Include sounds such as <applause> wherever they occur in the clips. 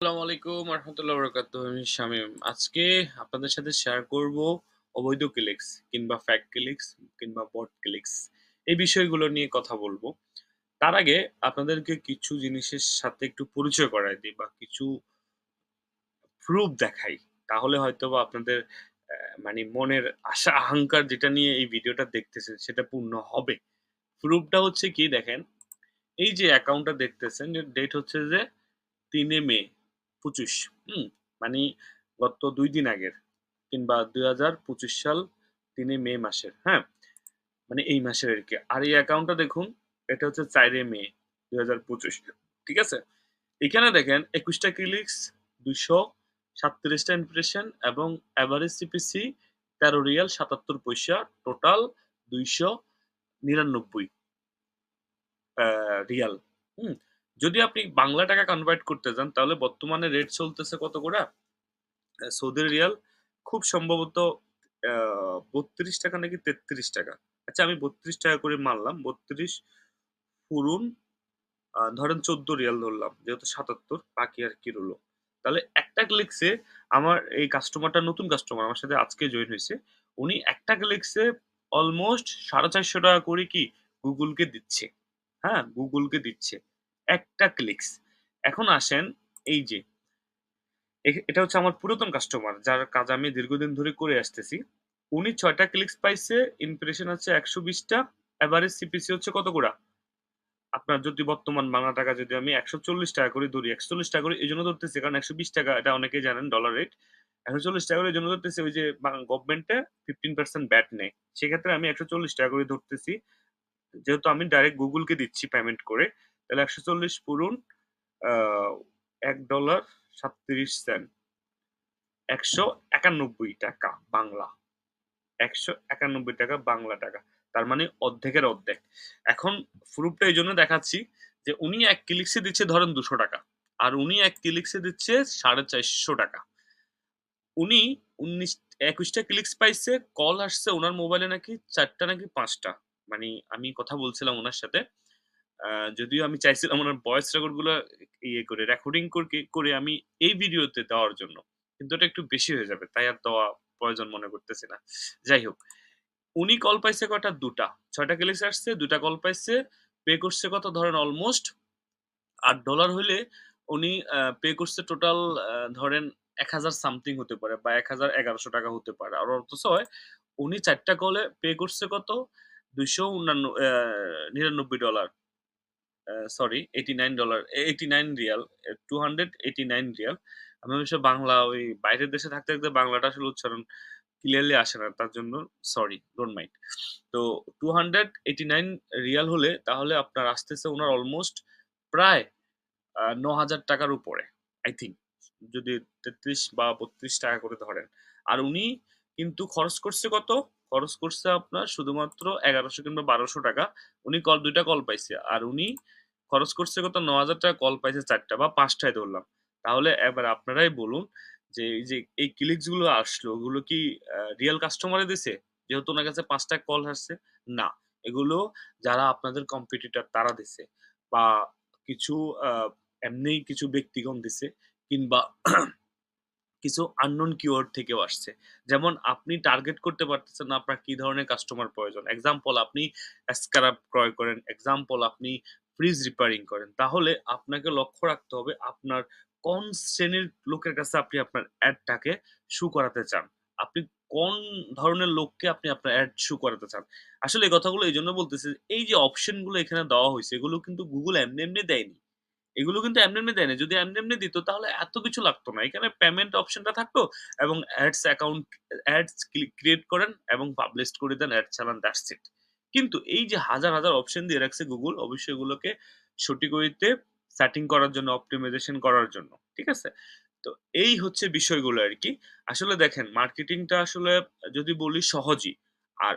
আসসালামু আলাইকুম রহমতুল্লাহ বরকাত আমি শামীম। আজকে আপনাদের সাথে শেয়ার করব অবৈধ ক্লিক্স কিংবা ফ্যাক ক্লিক্স কিংবা বট ক্লিক্স এই বিষয়গুলো নিয়ে কথা বলব। তার আগে আপনাদেরকে কিছু জিনিসের সাথে একটু পরিচয় করায় দিই বা কিছু প্রুফ দেখাই। তাহলে হয়তো বা আপনাদের মানে মনের আশা, আহংকার যেটা নিয়ে এই ভিডিওটা দেখতেছেন সেটা পূর্ণ হবে। প্রুফটা হচ্ছে কি দেখেন, এই যে অ্যাকাউন্টটা দেখতেছেন ডেট হচ্ছে যে তিনে মে। পঁচিশ, হুম মানে গত দুই দিন আগের, কিংবা দুই হাজার পঁচিশ সাল তিনি মে মাসের হ্যাঁ? মানে এই মাসের আর কি। আর এই অ্যাকাউন্টটা দেখুন, এটা হচ্ছে চারে মে দুই হাজার পঁচিশ। ঠিক আছে? এখানে দেখেন, একুশটা ক্লিক্স দুইশো সাতত্রিশটা ইমপ্রেশন এবং অ্যাভারেজ সিপিসি তেরো রিয়াল সাতাত্তর পয়সা টোটাল দুইশো নিরানব্বই রিয়াল, হুম। যদি আপনি বাংলা টাকা কনভার্ট করতে যান, তাহলে বর্তমানে রেট চলতেছে কত করে? সৌদি রিয়াল খুব সম্ভবত বত্রিশ টাকা নাকি তেত্রিশ টাকা। আচ্ছা আমি বত্রিশ টাকা করে মারলাম, বত্রিশ পুরুন ধরেন চোদ্দ রিয়াল ধরলাম, যেহেতু সাতাত্তর, বাকি আর কি রইল। তাহলে একটা ক্লিকসে আমার এই কাস্টমারটা নতুন কাস্টমার আমার সাথে আজকে জয়েন হয়েছে, উনি একটা ক্লিকসে অলমোস্ট সাড়ে চারশো টাকা করে কি গুগলকে দিচ্ছে। হ্যাঁ গুগলকে দিচ্ছে। একটা ক্লিকস এখন আসেন এই যে এটা হচ্ছে আমার পুরাতন কাস্টমার যার কাজ আমি দীর্ঘদিন ধরে করে আসতেছি। উনি ছয়টা ক্লিকস পাইছে ইমপ্রেশন হচ্ছে একশো বিশটা এভারেজ সিপিসি হচ্ছে কত করে? আপনার যদি বর্তমান বাংলা টাকা যদি আমি একশো চল্লিশ টাকা করে ধরি, একশো চল্লিশ টাকা করে এই জন্য ধরতেছি, কারণ একশো বিশ টাকা, এটা অনেকেই জানেন ডলার রেট একশো চল্লিশ টাকা করে এই জন্য ধরতেছি ওই যে গভর্নমেন্টে ফিফটিন পার্সেন্ট ব্যাট নেয়। সেক্ষেত্রে আমি একশো চল্লিশ টাকা করে ধরতেছি। যেহেতু আমি ডাইরেক্ট গুগলকে দিচ্ছি পেমেন্ট করে তাহলে একশো চল্লিশ পুরুন এক ডলার সাতত্রিশ সেন্ট। একশো একানব্বই টাকা বাংলা। একশো একানব্বই টাকা বাংলা টাকা। তার মানে অর্ধেকের অর্ধেক। এখন প্রুফটা এই জন্য দেখাচ্ছি যে উনি এক ক্লিক্সে দিচ্ছে ধরেন দুশো টাকা, আর উনি এক ক্লিক্সে দিচ্ছে সাড়ে চারশো টাকা। উনি উনিশ, একুশটা ক্লিক্স পাইছে, কল আসছে ওনার মোবাইলে নাকি, চারটা নাকি পাঁচটা। মানে আমি কথা বলছিলাম ওনার সাথে। যদিও আমি চাইছিলাম ওনার ভয়েস রেকর্ডগুলো ইয়ে করে রেকর্ডিং করে আমি এই ভিডিওতে দেওয়ার জন্য। কিন্তু এটা একটু বেশি হয়ে যাবে, তাই আর দেওয়া প্রয়োজন মনে করতেছি না। যাই হোক, উনি কল পাইছে কটা? দুটা। ছয়টা ক্লিক্স আসছে, দুটা কল পাইছে পে করছে কত? ধরেন অলমোস্ট আট ডলার হলে উনি পে করছে টোটাল ধরেন এক হাজার সামথিং হতে পারে বা এক হাজার এগারোশো টাকা হতে পারে। আর অথচ উনি চারটা কলে পে করছে কত? দুইশো নিরানব্বই dollar sorry eighty nine dollar eighty nine Real two hundred eighty nine Real আমি অবশ্য বাংলা, ওই বাইরের দেশে থাকতে থাকতে বাংলাটা আসলে উচ্চারণ ক্লিয়ারলি আসে না, তার জন্য সরি ডোন্ট মাইন্ড তো two hundred eighty nine Real হলে তাহলে আপনার আসতেছে ওনার অলমোস্ট প্রায় ন হাজার টাকার উপরে আই থিঙ্ক যদি তেত্রিশ বা বত্রিশ টাকা করে ধরেন। আর উনি কিন্তু খরচ করছে কত? খরচ করছে আপনার শুধুমাত্র এগারোশো কিংবা বারোশো টাকা। উনি কল দুইটা কল পাইছে। আর উনি খরচ করছে কত? ন হাজার টাকা, কল পাইছে চারটা বা পাঁচটায় ধরলাম। তাহলে এবার আপনারাই বলুন যে, এই যে, এই ক্লিকসগুলো আসলো, ওগুলো কি রিয়েল কাস্টমারে দিছে? যেহেতু ওনার কাছে পাঁচটা কল আসছে, না। এগুলো যারা আপনাদের কম্পিটিটর তারা দিছে। বা কিছু এমনি কিছু ব্যক্তিগণ দিছে, কিংবা <clears throat> কিছু আননোন কিওয়ার্ড থেকেও আসছে। যেমন আপনি টার্গেট করতে পারতেছেন আপনার কি ধরনের কাস্টমার প্রয়োজন। এক্সাম্পল আপনি স্ক্রাব ক্রয় করেন। এক্সাম্পল আপনি ফ্রিজ রিপেয়ারিং করেন, তাহলে আপনাকে লক্ষ্য রাখতে হবে আপনার কোন শ্রেণির লোকের কাছে আপনি আপনার অ্যাডটাকে শু করাতে চান। আপনি কোন ধরনের লোককে আপনি আপনার অ্যাড শু করাতে চান। আসলে এই কথাগুলো এই জন্য বলতেছি, এই যে অপশনগুলো এখানে দেওয়া হয়েছে, এগুলো কিন্তু গুগল এমনি এমনি দেয়নি। এগুলো কিন্তু এমনি এমনি দেয় না যদি এমনি এমনি দিত, তাহলে এত কিছু লাগতো না। এখানে পেমেন্ট অপশনটা থাকতো এবং অ্যাডস অ্যাকাউন্ট অ্যাডস ক্রিয়েট করেন এবং পাবলিশ করে দেন অ্যাড চালান দ্যাটস ইট কিন্তু এই যে হাজার হাজার অপশন দিয়ে রাখছে গুগল অবশ্যই এগুলোকে সঠিক ওয়েতে সেটিং করার জন্য অপটিমাইজেশন করার জন্য, ঠিক আছে? তো এই হচ্ছে বিষয়গুলো আর কি। আসলে দেখেন মার্কেটিংটা আসলে যদি বলি সহজই, আর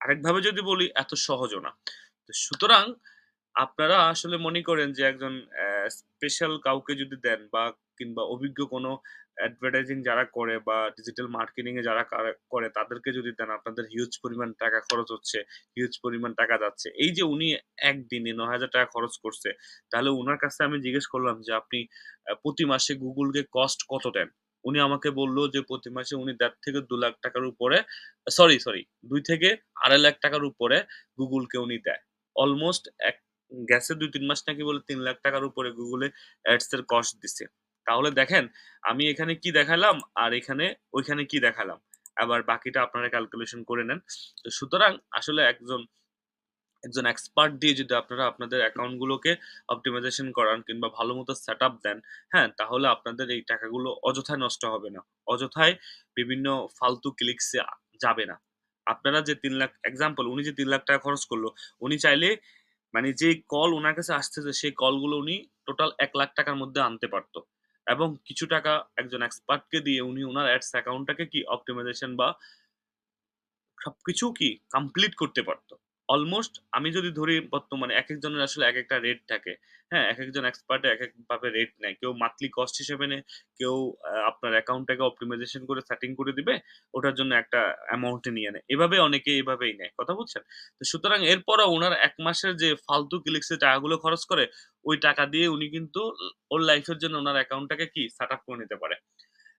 আরেকভাবে যদি বলি এত সহজও না। তো সুতরাং আপনারা আসলে মনে করেন যে একজন স্পেশাল কাউকে যদি দেন বা কিংবা অভিজ্ঞ কোনো অ্যাডভার্টাইজিং যারা করে বা ডিজিটাল মার্কেটিং এ যারা করে তাদেরকে যদি দেন আপনাদের হিউজ পরিমাণ টাকা খরচ হচ্ছে, হিউজ পরিমাণ টাকা যাচ্ছে। এই যে উনি একদিনে ৳৯,০০০ খরচ করছে, তাহলে উনার কাছে আমি জিজ্ঞেস করলাম যে, "আপনি প্রতি মাসে Google কে কস্ট কত দেন?" উনি আমাকে বলল যে প্রতি মাসে উনি দেড় থেকে দু লাখ টাকার উপরে সরি, সরি দুই থেকে আড়াই লাখ টাকার উপরে Google কে উনি দেয়। অলমোস্ট এক গেছে ২-৩ মাস নাকি বলে তিন লাখ টাকার উপরে গুগলে অ্যাডস এর কস্ট দিছে। তাহলে দেখেন আমি এখানে কি দেখালাম আর এখানে ওইখানে কি দেখালাম। আবার বাকিটা আপনারা ক্যালকুলেশন করে নেন। তো সুতরাং আসলে একজন একজন এক্সপার্ট দিয়ে যদি আপনারা আপনাদের অ্যাকাউন্ট গুলোকে অপ্টিমাইজেশন করান কিংবা ভালোমতো সেটআপ দেন, হ্যাঁ? তাহলে আপনাদের এই টাকাগুলো অযথায় নষ্ট হবে না। অযথায় বিভিন্ন ফালতু ক্লিকস যাবে না। আপনারা যে ৩,০০,০০০ এক্সাম্পল উনি যে তিন লাখ টাকা খরচ করল উনি চাইলে মানে যেই কল ওনার কাছে আসতেছে সেই কলগুলো উনি টোটাল এক লাখ টাকার মধ্যে আনতে পারত। এবং কিছু টাকা একজন এক্সপার্টকে দিয়ে উনি ওনার অ্যাডস অ্যাকাউন্টটাকে কি অপটিমাইজেশন বা সবকিছু কি কমপ্লিট করতে পারত। অলমোস্ট আমি যদি ধরি বর্তমানে এক একজনের আসলে এক একটা রেট থাকে। হ্যাঁ? একেকজন এক্সপার্ট একেকভাবে রেট নেয়। কেউ মান্থলি কস্ট হিসেবে নেয়, কেউ আপনার অ্যাকাউন্টটাকে অপ্টিমাইজেশন করে সেটিং করে দিবে। ওটার জন্য একটা অ্যামাউন্ট নিয়ে নেয়। এভাবে অনেকে এভাবেই নেয়। কথা বুঝছেন? তো সুতরাং এরপরও ওনার এক মাসের যে ফালতু ক্লিকস টাকাগুলো খরচ করে, ওই টাকা দিয়ে উনি কিন্তু ওর লাইফের জন্য উনার অ্যাকাউন্টটাকে কি সেটআপ করে নিতে পারে।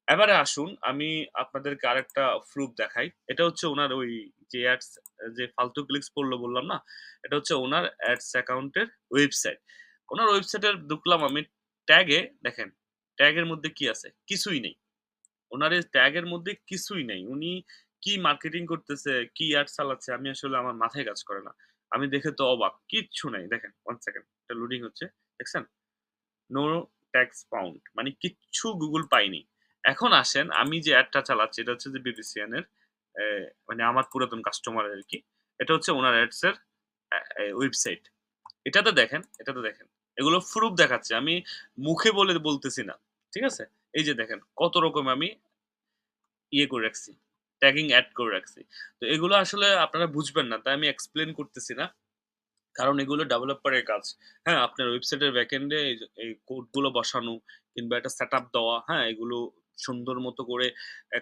এবারে আসুন আমি আপনাদেরকে আরেকটা প্রুফ দেখাই। এটা হচ্ছে ওনার ওই যে অ্যাডস যে ফালতু ক্লিকস পড়ল বললাম না? এটা হচ্ছে ওনার অ্যাডস অ্যাকাউন্টের ওয়েবসাইট। ওনার ওয়েবসাইটে ঢুকলাম আমি ট্যাগে দেখেন, ট্যাগের মধ্যে কি আছে? কিছুই নেই। ওনার এই ট্যাগ এর মধ্যে কিছুই নেই। উনি কি মার্কেটিং করতেছে, কি অ্যাড চালাচ্ছে আমি আসলে আমার মাথায় কাজ করে না। আমি দেখে তো অবাক। কিচ্ছু নাই। দেখেন ওয়ান সেকেন্ড। এটা লোডিং হচ্ছে। দেখছেন? নো ট্যাগস ফাউন্ড মানে কিচ্ছু গুগল পায়নি। এখন আসেন আমি যে অ্যাডটা চালাচ্ছি এটা হচ্ছে যে বিবিসিএন এর মানে আমার পুরাতন কাস্টমার আর কি এটা হচ্ছে ওনার অ্যাডস এর ওয়েবসাইট। এটাতে দেখেন, এটাতে দেখেন। এগুলো প্রুফ দেখাচ্ছি। আমি মুখে বলে বলতেছি না। ঠিক আছে? এই যে দেখেন কত রকম আমি ইয়ে করে রাখছি। ট্যাগিং অ্যাড করে রাখছি। তো এগুলো আসলে আপনারা বুঝবেন না। তাই আমি এক্সপ্লেন করতেছি না। কারণ এগুলো ডেভেলপারের কাজ। হ্যাঁ? আপনার ওয়েবসাইটের ব্যাকএন্ড এই যে এই কোড বসানো কিংবা একটা সেট আপ দেওয়া, হ্যাঁ? এগুলো সুন্দর মতো করে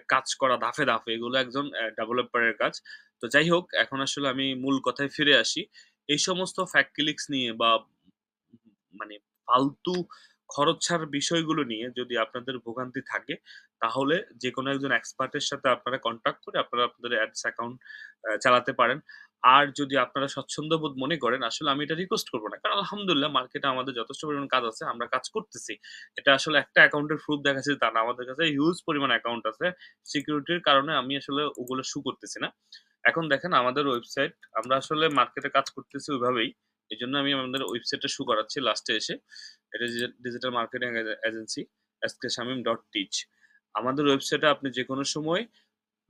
কাজ করা ধাপে, ধাপে এগুলো একজন ডেভেলপারের কাজ। তো যাই হোক এখন আসলে আমি মূল কথায় ফিরে আসি। এই সমস্ত ফ্যাক ক্লিকস নিয়ে বা মানে ফালতু খরচার বিষয়গুলো নিয়ে যদি আপনাদের ভোগান্তি থাকে, তাহলে যেকোনো একজন এক্সপার্টের সাথে আপনারা কনট্যাক্ট করে আপনারা আপনাদের অ্যাডস অ্যাকাউন্ট অ্যা চালাতে পারেন। আর যদি আপনারা স্বচ্ছন্দ্যবোধ মনে করেন, আসলে আমি এটা রিকোয়েস্ট করব না। কারণ আলহামদুলিল্লাহ মার্কেটে আমাদের যথেষ্ট পরিমাণ কাজ আছে। আমরা কাজ করতেছি। এটা আসলে একটা অ্যাকাউন্টের প্রুফ দেখাচ্ছে তা না। আমাদের কাছে হিউজ পরিমাণ অ্যাকাউন্ট আছে। সিকিউরিটির কারণে আমি আসলে ওগুলো শো করতেছি না। এখন দেখেন আমাদের ওয়েবসাইট আমরা আসলে মার্কেটে কাজ করতেছি ওইভাবেই। এই জন্য আমি আমাদের ওয়েবসাইটটা শু করাচ্ছি লাস্টে এসে। এটা digi digital marketing agency S K Shamim dot teach আমাদের ওয়েবসাইটে আপনি যেকোনো সময়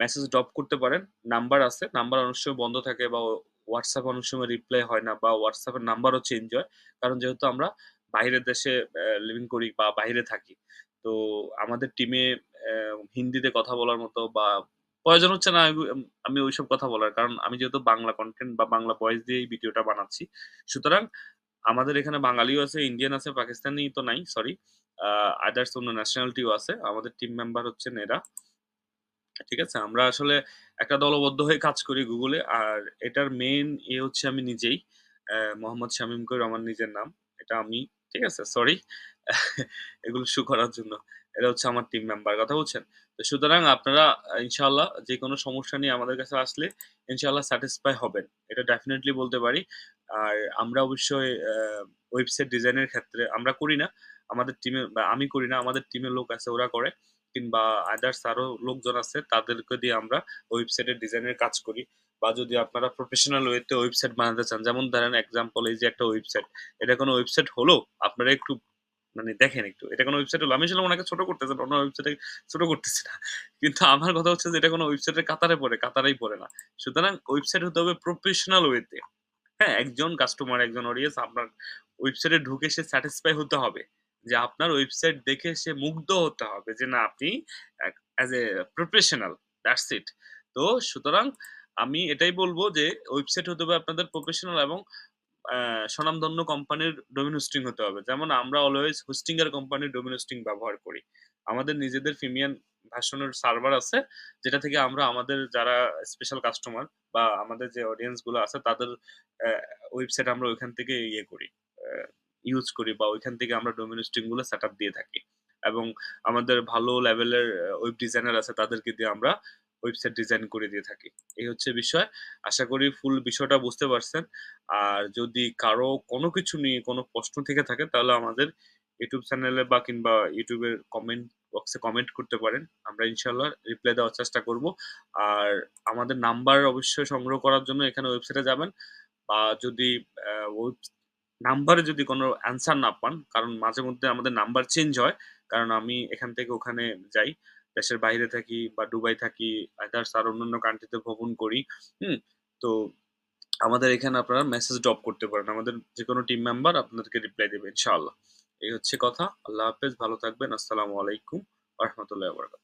মেসেজ ড্রপ করতে পারেন। নাম্বার আছে। নাম্বার অনেক সময় বন্ধ থাকে বা WhatsApp অনেক সময় রিপ্লাই হয় না বা এর নাম্বারও চেঞ্জ হয়। কারণ যেহেতু আমরা বাইরের দেশে লিভিং করি বা বাইরে থাকি। তো আমাদের টিমে হিন্দিতে কথা বলার মতো বা প্রয়োজন হচ্ছে না আমি ওইসব কথা বলার। কারণ আমি যেহেতু বাংলা কন্টেন্ট বা বাংলা ভয়েস দিয়েই ভিডিওটা বানাচ্ছি। সুতরাং আমাদের এখানে বাঙালিও আছে, ইন্ডিয়ান আছে, পাকিস্তানি তো নাই সরি। আদার্স অন্য ন্যাশনালিটিও আছে। আমাদের টিম মেম্বার হচ্ছেন এরা। ঠিক আছে? আমরা আসলে একটা দলবদ্ধ হয়ে কাজ করি গুগলে আর এটার মেইন এ হচ্ছে আমি নিজেই। মোহাম্মদ শামীম কবির আমার নিজের নাম। এটা আমি। ঠিক আছে? সরি। <laughs> এগুলো শো করার জন্য। এটা হচ্ছে আমার টিম মেম্বার। কথা বলছেন তো সুতরাং আপনারা আ ইনশাআল্লাহ, যেকোনো সমস্যা নিয়ে আমাদের কাছে আসলে ইনশাআল্লাহ স্যাটিসফাই হবেন। এটা ডেফিনেটলি বলতে পারি। আর আমরা অবশ্যই ওয়েবসাইট ডিজাইনের ক্ষেত্রে আমরা করি না। আমাদের টিমে আমি করি না। আমাদের টিমের লোক আছে, ওরা করে। কিংবা আদার্স আরও লোকজন আছে তাদেরকে দিয়ে আমরা ওয়েবসাইটের ডিজাইনের কাজ করি। বা যদি আপনারা প্রফেশনাল ওয়েতে ওয়েবসাইট বানাতে চান। যেমন ধরেন এক্সাম্পল এই যে একটা ওয়েবসাইট। এটা কোনো ওয়েবসাইট হলো? আপনারা একটু মানে দেখেন একটু। এটা কোনো ওয়েবসাইট হলো? আমি আসলে উনাকে ছোট করতেছি না। উনার ওয়েবসাইটে ছোট করতেছি না। কিন্তু আমার কথা হচ্ছে যে এটা কোনো ওয়েবসাইটের কাতারে পড়ে, কাতারেই পড়ে না। সুতরাং ওয়েবসাইট হতে হবে প্রফেশনাল ওয়েতে। হ্যাঁ? একজন কাস্টমার, একজন অডিয়েন্স আপনার ওয়েবসাইটে ঢুকে সে স্যাটিসফাই হতে হবে। যে আপনার ওয়েবসাইট দেখে সে মুগ্ধ হতে হবে যে না আপনি as a professional that's it. তো সুতরাং আমি এটাই বলব যে ওয়েবসাইট হতে হবে আপনাদের প্রফেশনাল এবং স্বনামধন্য কোম্পানির ডোমেইন হোস্টিং হতে হবে। যেমন আমরা অলওয়েজ হোস্টিং এর কোম্পানির ডোমেইন হোস্টিং ব্যবহার করি। আমাদের নিজেদের ফিমিয়ান এর সার্ভার আছে। যেটা থেকে আমরা আমাদের যারা স্পেশাল কাস্টমার বা আমাদের যে অডিয়েন্সগুলো আছে তাদের ওয়েবসাইট আমরা ওইখান থেকে ইয়ে করি, ইউজ করি বা ওইখান থেকে আমরা ডোমেইন হোস্টিংগুলো সেটআপ দিয়ে থাকি। এবং আমাদের ভালো লেভেলের ওয়েব ডিজাইনার আছে, তাদেরকে দিয়ে আমরা ওয়েবসাইট ডিজাইন করে দিয়ে থাকি। এই হচ্ছে বিষয়। আশা করি ফুল বিষয়টা বুঝতে পারছেন। আর যদি কারও কোনো কিছু নিয়ে কোনো প্রশ্ন থেকে থাকে, তাহলে আমাদের ইউটিউব চ্যানেলে বা কিংবা ইউটিউবের কমেন্ট বক্সে কমেন্ট করতে পারেন। আমরা ইনশাল্লাহ রিপ্লাই দেওয়ার চেষ্টা করব। আর আমাদের নাম্বার অবশ্যই সংগ্রহ করার জন্য এখানে ওয়েবসাইটে যাবেন। বা যদি নাম্বারে যদি কোনো অ্যান্সার না পান, কারণ মাঝে মধ্যে আমাদের নাম্বার চেঞ্জ হয়। কারণ আমি এখান থেকে ওখানে যাই। দেশের বাইরে থাকি বা দুবাই থাকি, আদার্স আর অন্যান্য কান্ট্রি তে ভ্রমণ করি। হুম? তো আমাদের এখানে আপনারা মেসেজ ড্রপ করতে পারেন। আমাদের যেকোনো টিম মেম্বার আপনাদেরকে রিপ্লাই দেবে ইনশাআল্লাহ। এই হচ্ছে কথা। আল্লাহ হাফেজ। ভালো থাকবেন। আসসালামু আলাইকুম রাহমাতুল্লাহি ওয়া বারাকাতুহু।